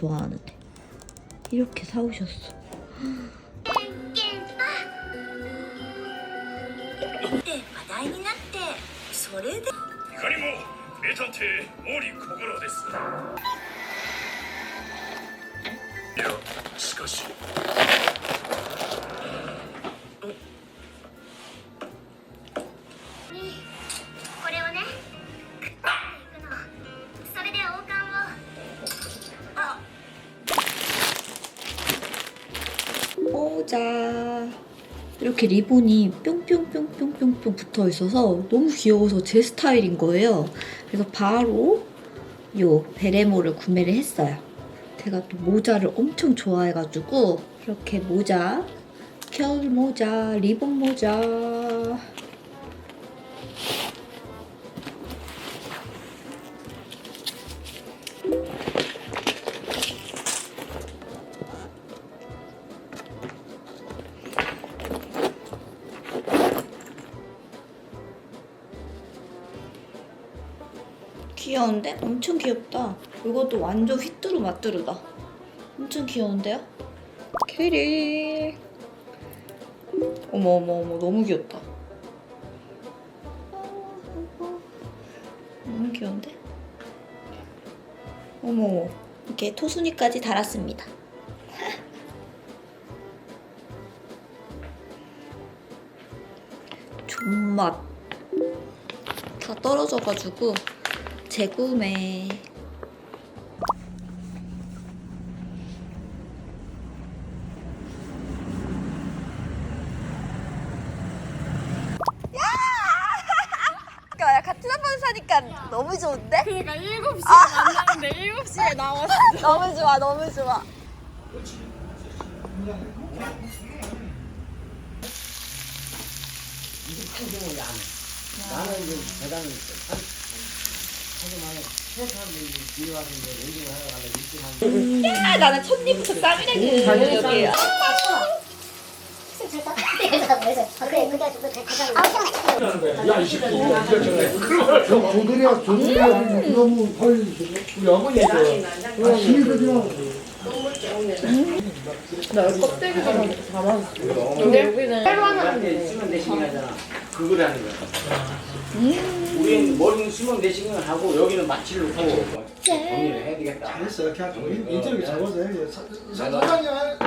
좋아하는데 이렇게 사오셨어 이렇게 리본이 뿅뿅뿅뿅뿅뿅 붙어 있어서 너무 귀여워서 제 스타일인 거예요. 그래서 바로 요 베레모를 구매를 했어요. 제가 또 모자를 엄청 좋아해가지고 이렇게 모자, 겨울 모자, 리본 모자. 귀여운데? 엄청 귀엽다. 이것도 완전 휘뚜루 마뚜루다. 엄청 귀여운데요? 캐리. 어머 어머 어머 너무 귀엽다. 너무 귀여운데? 어머 어머 이렇게 토순이까지 달았습니다. 존맛 다 떨어져가지고 재구매. 야, 같은 학번 사니까 너무 좋은데? 그러니까 7시에 만나는데 7시에 나왔어. 너무 좋아, 너무 좋아. 나는 대단히 새 사람들이 뒤에 와서 이제 한 야, 나는 첫 입부터 쌈이라는 여기야. 조들이야 조들이야 너무 헐 우리 어머니가 아 시들이야 근데 여기는 내시경 하잖아 그걸 하는 거야. 우리는 머리는 수면 내시경을 하고 여기는 마취를 놓고 정리를 해야 되겠다. 잘했어. 이렇게 하고 인터뷰 잡아서 해 사장이야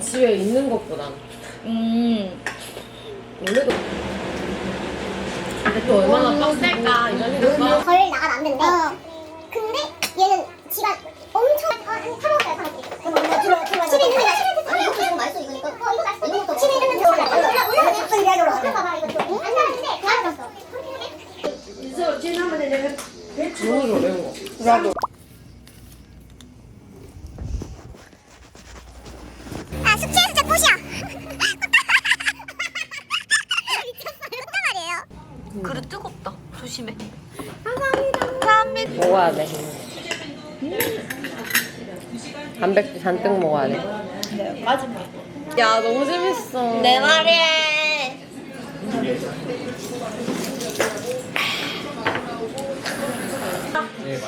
집에 있는 것보다. 음. 원래도. 근데 또 얼마나 빡셀까 이런 생각도 걸 나가면 안 된대. 근데 얘는 지가 엄청 어, 한 타먹었어요 타먹기 들어 들어 집에 있는 거 아니 이것도 좀 맛있어 이거니까. 어 이거 맛있어 이것도 집에 있는 거 들어 가 올라가 갑자기 내가 올라가 봐봐 이거 좀 안 사는데 다 알았어 어떤 말이에요 그릇 뜨겁다. 조심해. 먹어야 돼. 단백질 잔뜩 먹어야 돼. 야 너무 재밌어. 내 말에.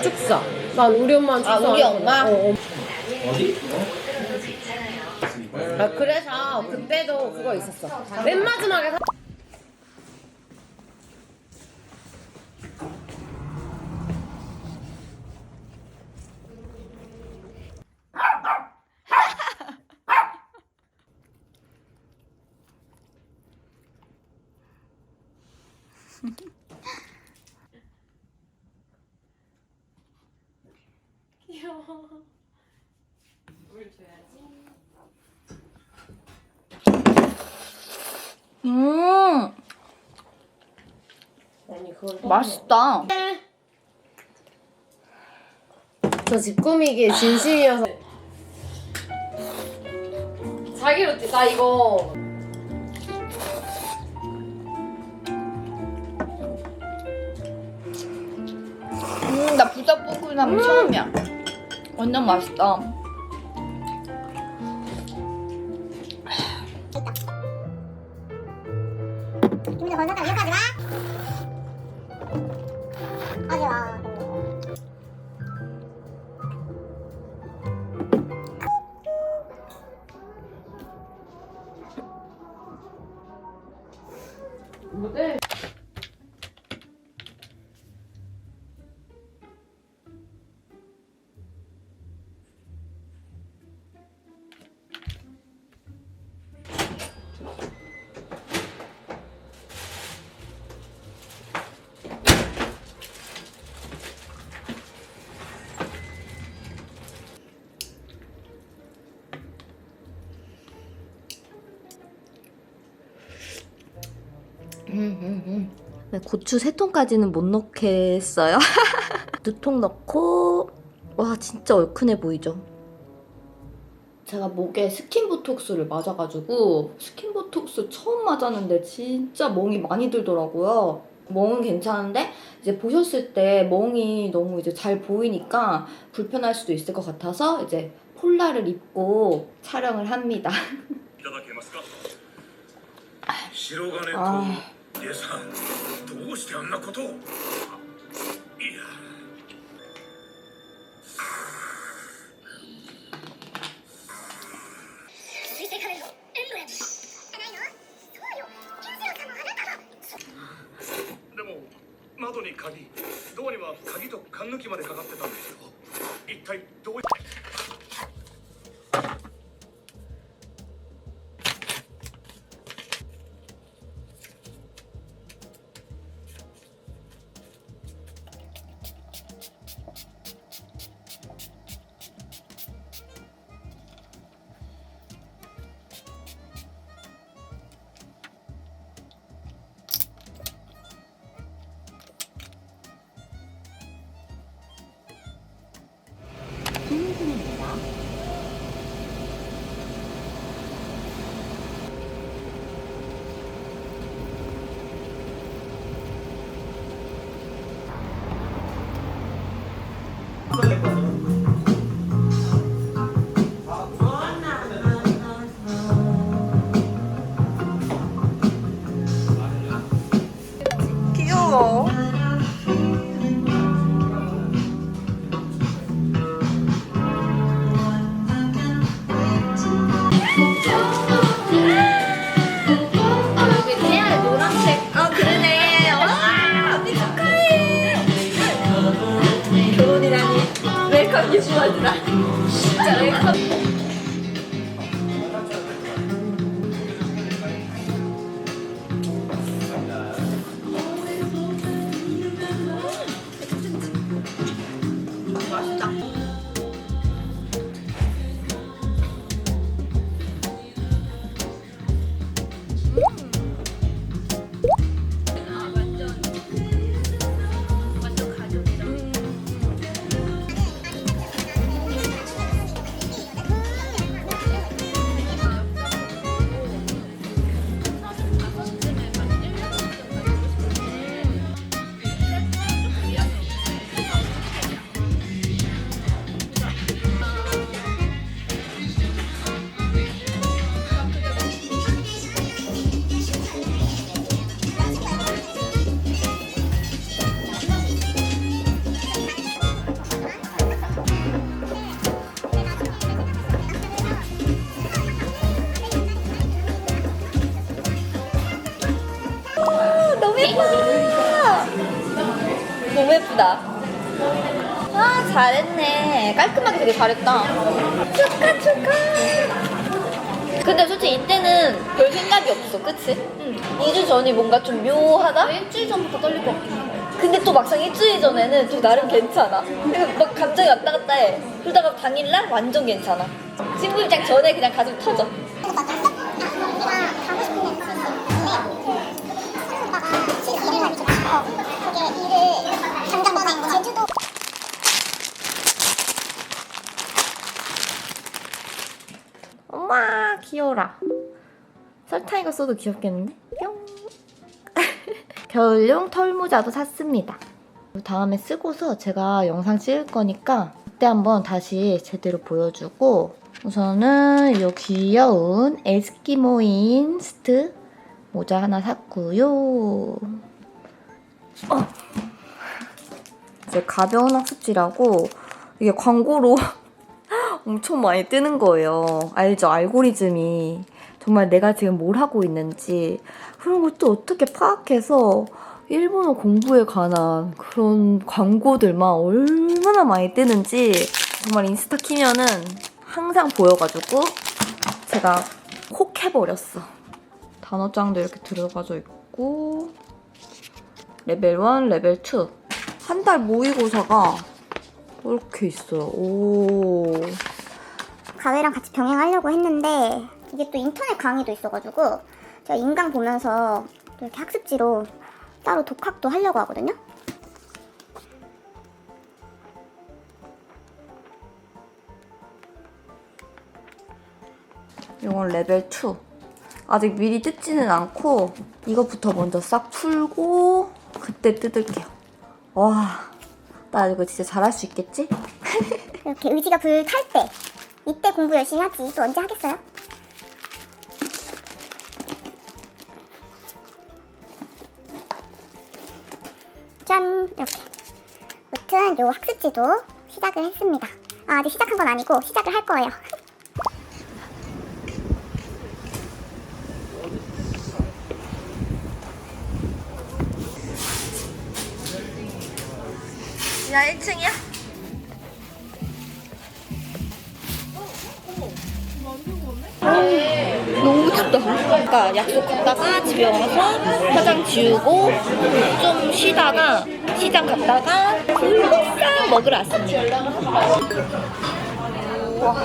축사. 난 우리 엄마 는 축사. 아, 우리 안 엄마? 어, 어. 아 그래서 그때도 그거 있었어. 맨 마지막에 사... 음, 아니 그걸 맛있다. 저 집 꾸미기에 진심이어서 자기로 뛰- 나 이거 음, 나 부닭볶음면 처음이야. 완전 맛있다. 건너다 여 고추 세 통까지는 못 넣겠어요. 두통 넣고 와 진짜 얼큰해 보이죠? 제가 목에 스킨보톡스를 맞아가지고 스킨보톡스 처음 맞았는데 진짜 멍이 많이 들더라고요. 멍은 괜찮은데 이제 보셨을 때 멍이 너무 이제 잘 보이니까 불편할 수도 있을 것 같아서 이제 폴라를 입고 촬영을 합니다. いただけますか白金あと家さんどうしてあんなことを？いや。でも窓に鍵。ドアには鍵と缶抜きまでかかってたんですよ。一体どうい 여기 깨알 노란색 아 그러네. 와 언니 축하해. 결혼이라니 웰컴 유주원이다. 진짜 웰컴. 되게 잘했다. 축하 축하. 근데 솔직히 이때는 별 생각이 없어, 그치? 응. 2주 전이 뭔가 좀 묘하다? 일주일 전부터 떨릴 것 같긴 해. 근데 또 막상 일주일 전에는 또 나름 괜찮아. 그래서 막 갑자기 왔다 갔다 해. 그러다가 당일날 완전 괜찮아. 신부 입장 전에 그냥 가슴 터져. 귀여라. 설탕이가 써도 귀엽겠는데? 뿅. 겨울용 털모자도 샀습니다. 다음에 쓰고서 제가 영상 찍을 거니까 그때 한번 다시 제대로 보여주고 우선은 이 귀여운 에스키모인 스트 모자 하나 샀고요. 어. 이제 가벼운 학습지라고 이게 광고로 엄청 많이 뜨는 거예요. 알죠? 알고리즘이. 정말 내가 지금 뭘 하고 있는지 그런 걸또 어떻게 파악해서 일본어 공부에 관한 그런 광고들만 얼마나 많이 뜨는지 정말 인스타 키면은 항상 보여가지고 제가 콕 해버렸어. 단어장도 이렇게 들어가져 있고 레벨 1, 레벨 2. 한 달 모의고사가 이렇게 있어요. 오. 과외랑 같이 병행하려고 했는데 이게 또 인터넷 강의도 있어가지고 제가 인강 보면서 또 이렇게 학습지로 따로 독학도 하려고 하거든요. 이건 레벨 2. 아직 미리 뜯지는 않고 이것부터 먼저 싹 풀고 그때 뜯을게요. 와, 나 이거 진짜 잘할 수 있겠지? 이렇게 의지가 불탈 때 이때 공부 열심히 하지. 또 언제 하겠어요? 짠. 이렇게. 아무튼 요 학습지도 시작을 했습니다. 아 아직 시작한 건 아니고 시작을 할 거예요. 야, 1층이야? 너무 춥다. 그러니까 약속했다가 집에 와서 화장 지우고 좀 쉬다가 시장 갔다가 굴국상 먹으러 왔습니다. 우와.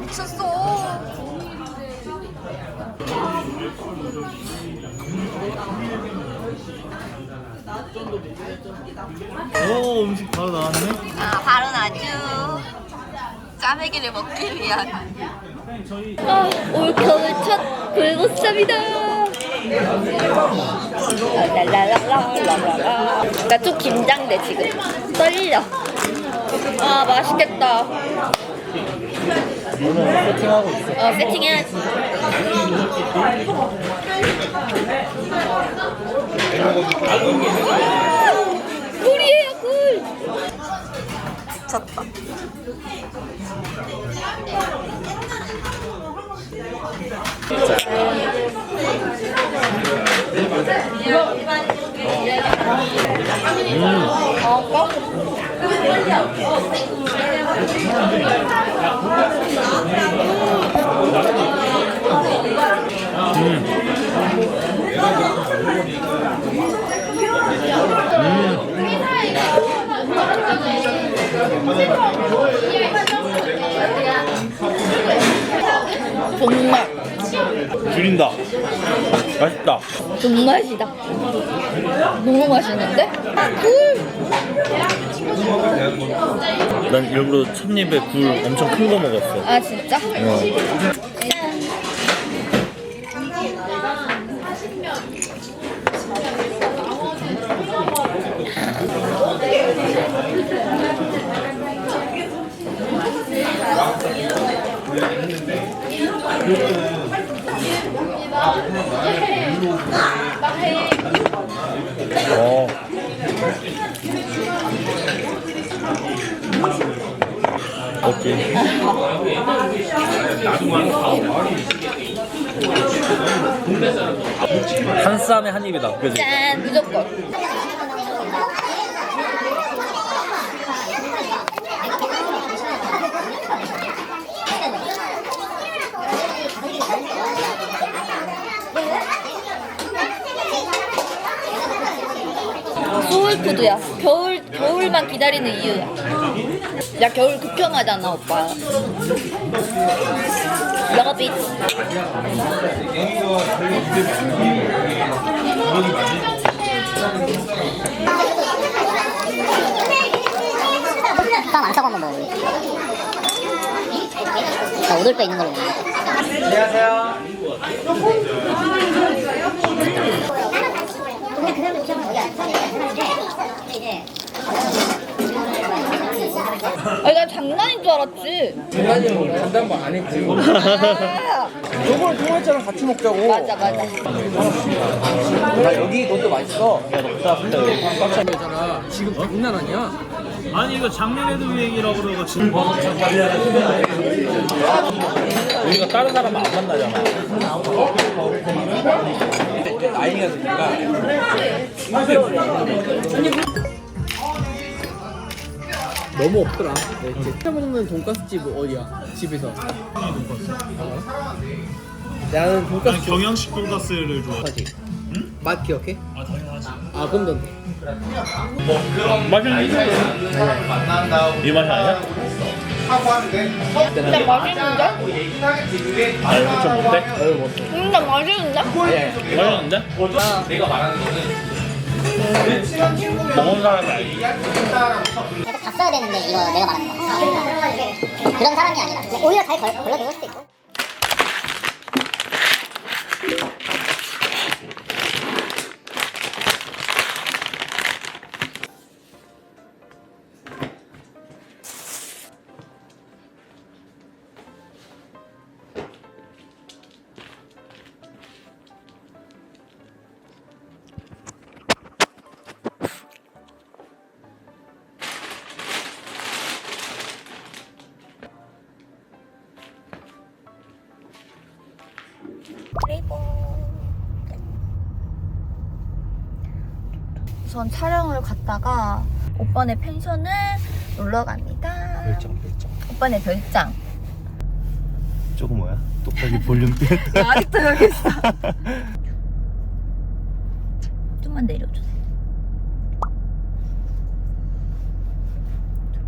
미쳤어. 오 음식 바로 나왔네. 아, 바로 나주. 짜매기를 먹기 위한. 아, 올 겨울 첫 불고쌈이다. 랄랄랄랄랄랄라. 나 좀 긴장돼 지금. 떨려. 아 맛있겠다. 오늘 세팅하고 있어. 어 세팅해야지. 꿀이에요 꿀. 미쳤다. 정말 줄인다. 맛있다. 존맛이다. 너무 맛있는데? 꿀. 난 일부러 첫입에 굴 엄청 큰 거 먹었어. 아 진짜? 어. 오케이. 한 쌈에 한 입이다. 그지? 짠 무조건. 소울푸드야. 겨울 겨울만 기다리는 이유야. 야 겨울 극혐하잖아 오빠. 러빗. 빵안 사고 한번 먹어볼게 5돌뼈 있는 걸로 먹는 거. 아니 난 장난인 줄 알았지. 장난이야 장난만 안 했지. 저걸 통화했잖아 같이 먹자고. 맞아 맞아. 나 여기 너도 맛있어. 야너 깜짝이야 지금 장난 아니야 아니 이거 작년에도 이 얘기라고 그러고 지금 우리가 다른 사람 안 만나잖아. 나이가 드니까 너무 없더라. 네, 이렇게 먹는 돈가스 집 어디야? 집에서. 나는 돈가스 경양식 돈가스를 좋아해. 하지 맛 기억해? 아 당연하지. 아 그럼 넌 맛있는 이 맛이 아니야? 근데 맛있는데? 아니 좀 못돼? 근데 맛있는데? 맛있는데? 내가 말하는 거는 먹은 사람이 알지 계속 봤어야 되는데 이거 내가 말하는 거. 그런 사람이 아니라 오히려 잘 걸, 걸러줄 수도 있고. 우선 촬영을 갔다가 오빠네 펜션을 놀러 갑니다. 별장 별장 오빠네 별장. 저거 뭐야? 똑딱이 볼륨 펜 나 아직도 여기 있어. 좀만 내려주세요.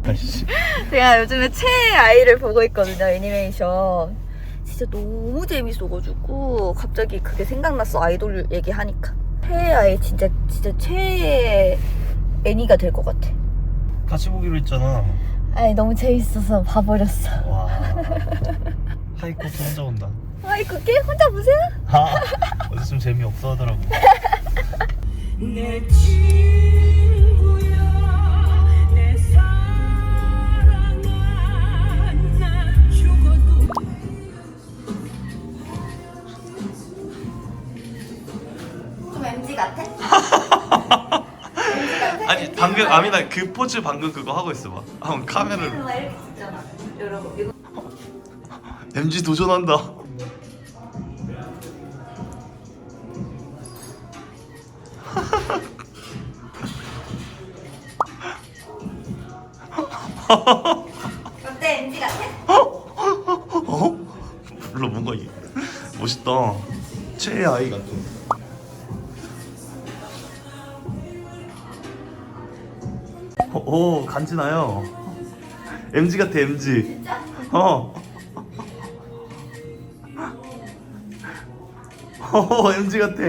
아이씨 제가 요즘에 최애 아이를 보고 있거든요, 애니메이션. 진짜 너무 재밌어가지고 갑자기 그게 생각났어, 아이돌 얘기하니까. 최애 아이 진짜 진짜 최애 애니가 될 것 같아. 같이 보기로 했잖아 아니 너무 재밌어서 봐버렸어. 와 하이코트 혼자 온다 아이 그게 혼자 보세요? 아 어제 좀 재미없어 하더라고 좀 방금 아미나 그 포즈 방금 그거 하고 있어 봐. 한번 카메라를 이렇게 찍잖아. 여러분 이거 MG 도전한다. 어때 MG 같아? 어? 몰라 뭔가 멋있다. 최애 아이 같아. 오 간지나요. MG 같아 MG. 어. 어 MG 같아.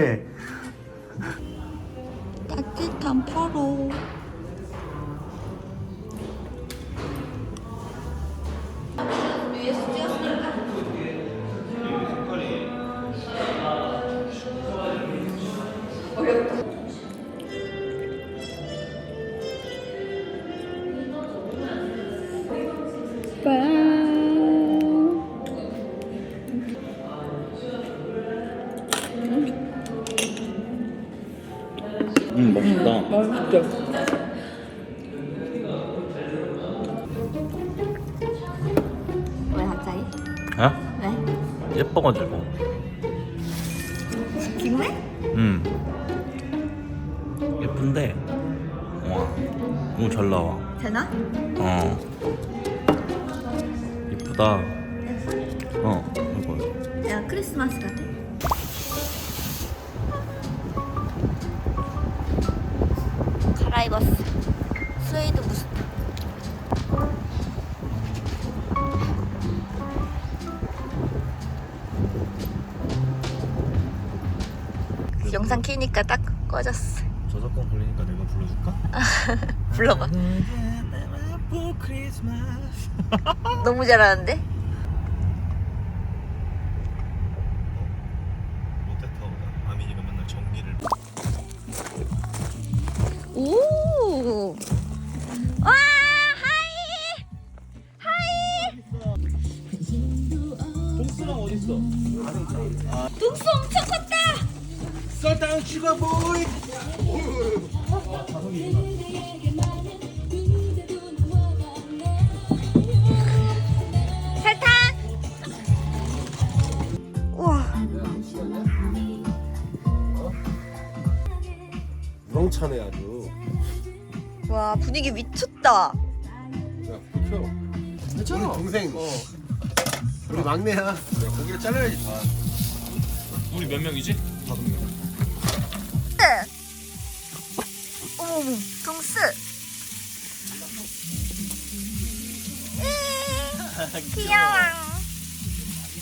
맛있다 맛있죠 왜 갑자기? 어? 왜? 예뻐가지고 기분해? 음 예쁜데 와 너무 잘 나와 되나? 어 예쁘다 어 이거 야 크리스마스 같아. 하니까 딱 꺼졌어. 저작권 걸리니까 내가 불러줄까? 불러봐. 너무 잘하는데? 어, 롯데타워가 아민이가 맨날 전기를 썰당 슈가 보이. 설탕. 우와. 우렁차네 아주. 와 분위기 미쳤다. 괜찮아. 우리 동생. 우리 막내야. 고기를 잘라야지. 우리 몇 명이지?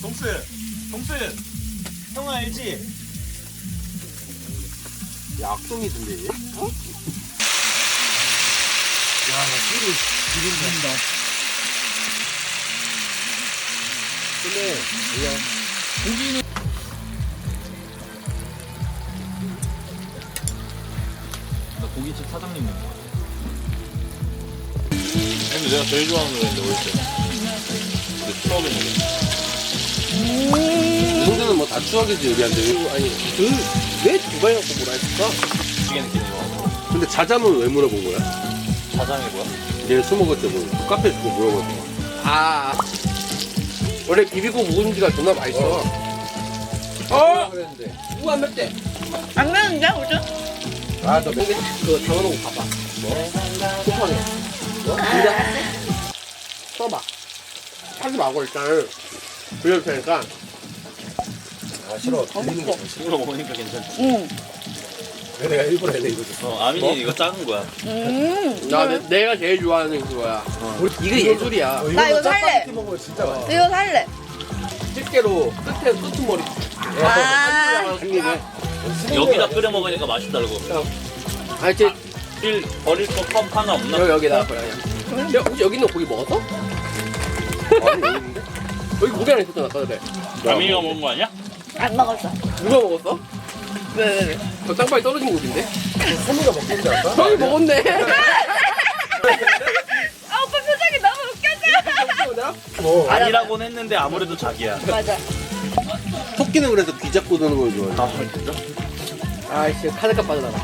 동수, 동수, 형 알지? 야, 악동이던데 얘. 어? 야, 나 소리 지른다. 근데 뭐야? 나 고깃집 사장님 된 거야. 근데 내가 제일 좋아하는 노래인데. 근데 추억의 노래. 이 정도는 뭐 다 추억이지 우리한테. 그리고 아니 그왜 두발 갖고 뭐라 했을까? 근데 자잠은 왜 물어본 거야? 사장이 뭐야? 얘술 먹을 때 뭐, 카페 주고 물어봤어. 아 원래 비비고 묵은지가 존나 맛있어. 어? 그랬는데 누가 안 맵대? 안 매운데 우주? 아너 맵게 그거 담아놓고 가봐. 뭐? 쿠팡에. 뭐? 진짜? 써봐. 하지 말고 일단 빌려줄 테니까. 아 싫어. 들리는 거. 식으로 먹으니까 괜찮지. 응. 내가 일부러 해내 이거. 어, 아민이 이거 작은 거야. 음. 나 내, 내가 제일 좋아하는 그거야. 이게 예술이야. 나 이거 살래. 먹으면 진짜 맛있어. 이거 살래. 집게로 끝에 끝머리. 아. 한 입에. 여기다 끓여 먹으니까 맛있다고. 아니 쟤빌 버릴 거컵 하나 없나? 여기 여기다 그냥. 야, 혹시 여기 있는 고기 먹었어? 아니 여기 있는데. 여기 고기 하나 있었잖아 아까 전에. 아민이가 먹은 거 아니야? 안 먹었어. 누가 먹었어? 네네네. 저 땅바닥에 떨어진 고기인데? 선우가 먹겠지 않을까? 형이 먹었네. 아 오빠 표정이 너무 웃겨져. 아니라고는 했는데 아무래도 자기야. 맞아. 토끼는 그래서 귀 잡고 드는 걸 좋아해. 아 진짜? 아이씨 카드값 빠져나가.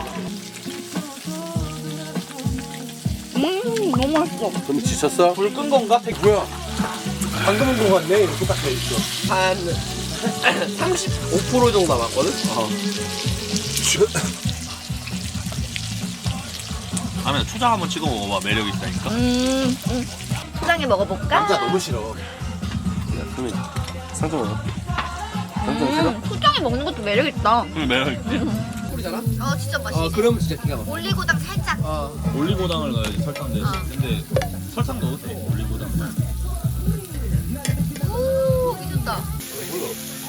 음 너무 맛있어. 그럼 지쳤어? 불 끈 건가? 뭐야? 방금 온거 같네. 이렇게 딱 돼있어. 한 35% 정도 남았거든? 어. 아민 초장 한번 찍어 먹어봐 매력 있다니까. 음. 음. 초장에 먹어볼까? 남자 너무 싫어. 그러면 상점 먹어. 상점 싫어? 음, 초장에 먹는 것도 매력 있다. 응 매력 있지. 꿀이잖아? 어 진짜 맛있어. 어, 그러면 진짜 기가 막혀. 올리고당 살짝. 어. 올리고당을 넣어야지 설탕 대신. 어. 근데 설탕 넣어도 돼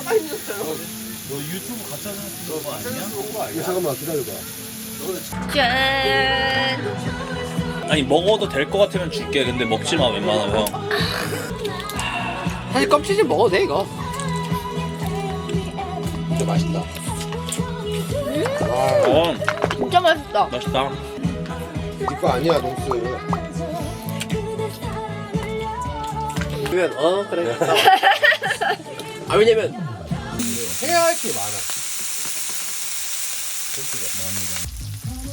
너 유튜브 가짜 장수 거 아니야? 야, 잠깐만 기다려봐. 짠. 아니 먹어도 될거 같으면 줄게. 근데 먹지 마 웬만하면. 사실 껍질 좀 먹어도 돼 이거. 진짜 맛있다. 어 진짜 맛있다. 맛있다. 이거 아니야 동수. 그러면 어 그래. 아 왜냐면 해야 할 게 많아.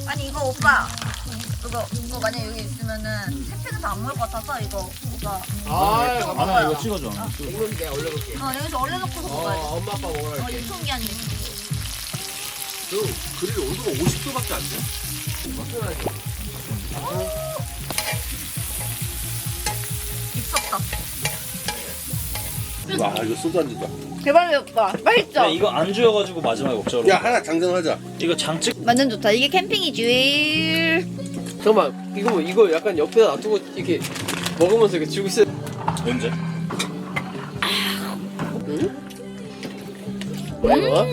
아니 이거 오빠. 이거 이거 만약 여기 있으면은 햄팩에서 안 먹을 것 같아서 이거 오빠. 아, 아 나 이거 찍어줘. 이건 내가 올려볼게. 어 여기서 얼려 놓고서 먹어야 돼. 어, 엄마 아빠 먹으라 어 할게. 유통기한이. 저 그릴 온도가 50도밖에 안 돼. 미쳤다. 와 이거 소주 안 주다. 대박이다 오빠. 맛있죠? 야 이거 안주여가지고 마지막에 먹자고. 야 하나 장전하자. 이거 장찍. 완전 좋다. 이게 캠핑이지. 잠깐만 이거 뭐, 이거 약간 옆에다 놔두고 이렇게 먹으면서 이렇게 지고 있어. 언제? 뭐야? 다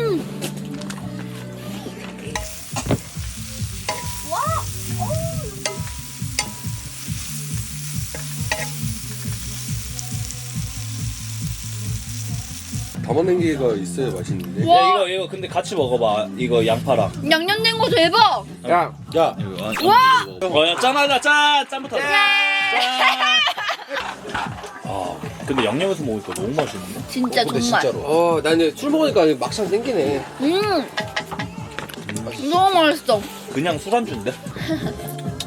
잡아낸 게가 있어야 맛있는데. 야 이거 이거 근데 같이 먹어봐. 이거 양파랑. 양념된 거 대박! 야, 야, 이거 와. 어야 짠하자 짠 짠부터. 짠. 아 근데 양념에서 먹으니까 너무 맛있는데? 진짜 근데 정말. 진짜로. 어, 나 이제 술 먹으니까 막상 땡기네. 음! 너무 맛있어. 그냥 술안주인데?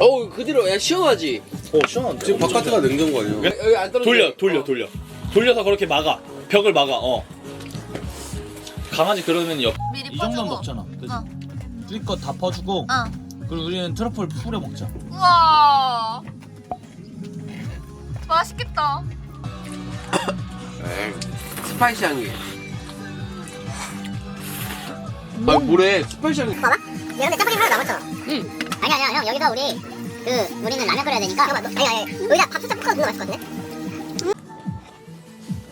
어우, 그 뒤로 야 시원하지. 어 시원한데. 지금 바깥에가 냉장고 아니야? 여기 안 떨어져. 돌려 돌려 돌려. 돌려서 그렇게 막아. 벽을 막아. 어. 강아지 그러면 옆. 미리 이 정도는 퍼주고. 먹잖아. 그지? 어. 쭈이껏 다 퍼주고. 어. 그리고 우리는 트러플 풀에 먹자. 우와. 맛있겠다. 에이, 스파이시한 게. 아, 뭐래? 스파이시한 게. 봐봐. 얘 근데 짜파게 하나 남았잖아. 응. 아니 아니야 형 여기서 우리 그 우리는 라면 끓여야 되니까. 잠깐만. 너, 아니 아니. 여기다 밥 살짝 볶아서 넣으면 맛있을 것 같은데?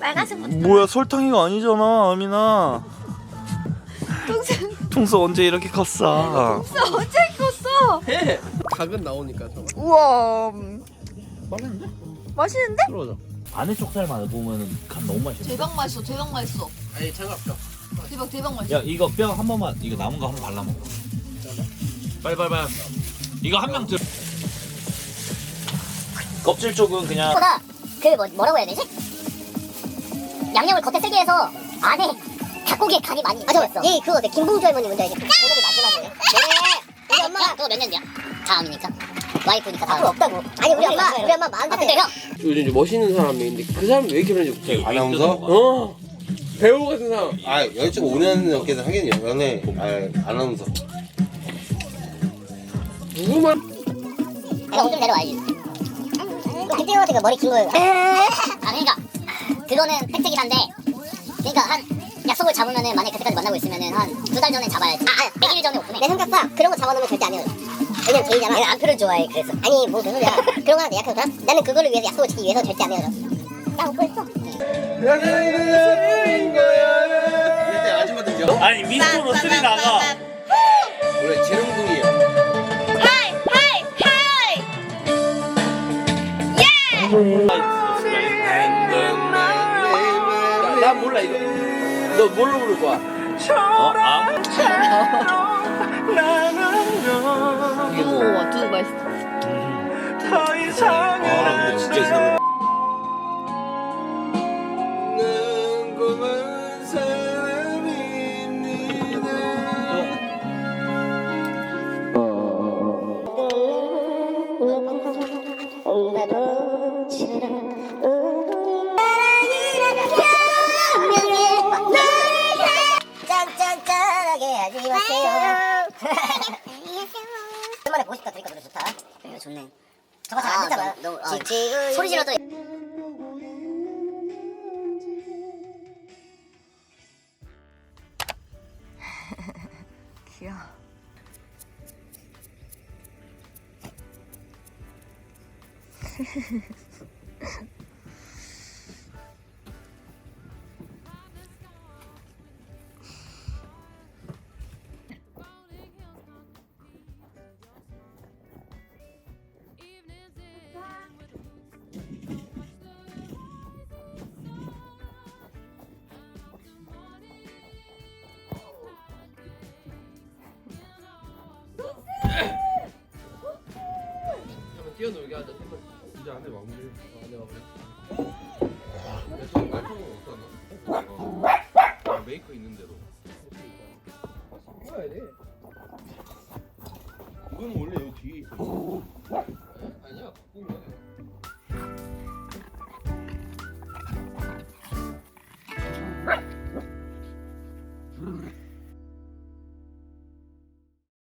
빨간색부터. 뭐야 설탕이가 아니잖아 아미나. 통수. 통수 언제 이렇게 컸어? 어째 컸어? 해. 각은 나오니까 저거. 우와. 맛있는데? 맛있는데? 들어오자. 안에 쪽살만 보면은 간 너무 맛있어. 대박 맛있어. 대박 맛있어. 아니, 차갑죠. 대박 대박 맛있어. 야 이거 뼈 한 번만 이거 남은 거 한 번 발라 먹어. 빨리 빨리 빨리. 이거 한 명 들. 껍질 쪽은 그냥 보다 그 뭐, 뭐라고 해야 되지? 양념을 겉에 세게 해서 안에 닭고기에 간이 많이 맞아. 맞어 얘 그거 내 김봉주 할머니 뭔지 알지? 오늘이 마지막이네. 네 우리 엄마. 그거 몇 년이야? 다음이니까. 와이프니까 다음. 앞으로 없다고. 아니 우리 엄마 우리 엄마 마흔 아, 근데 형 요즘 이제 멋있는 사람이 있는데 그 사람이 왜 이렇게 그런지 그 아나운서? 어. 배우 같은 사람. 아 여기쪽 5년 넘게는 하겠네요. 연애. 아, 아나운서. 누구만? 내가 오늘 내려와야지. 그때 그 머리 긴 거예요. 아 그러니까. 그거는 팩트긴 한데 그러니까 한 약속을 잡으면은 만약 그때까지 만나고 있으면은 한 두 달 전에 잡아야지. 아, 아 100일 전에 오픈해. 내 성격상 그런 거 잡아놓으면 절대 안 헤어져 왜냐면 개이잖아. 내가 안표를 좋아해 그래서. 아니 뭐 그런 소리야. 그런 거 하나 약간 그럼 나는 그거를 위해서 약속을 지키기 위해서 절대 안 헤어져 나 있어. 일단 아줌마 들죠? 아니 미스터로 쓰리 나가. 원래 재롱둥이야. 나, 나 몰라 이거. 너 뭘로 부를 거야? 어? 아? 우와 두 맛있어. 아 근데 진짜 이상해 하지 마세요 오랜만에 싶다 들으니까 노래 좋다 이거 좋네 저거 잘안 듣잖아 소리 질러도 귀여워.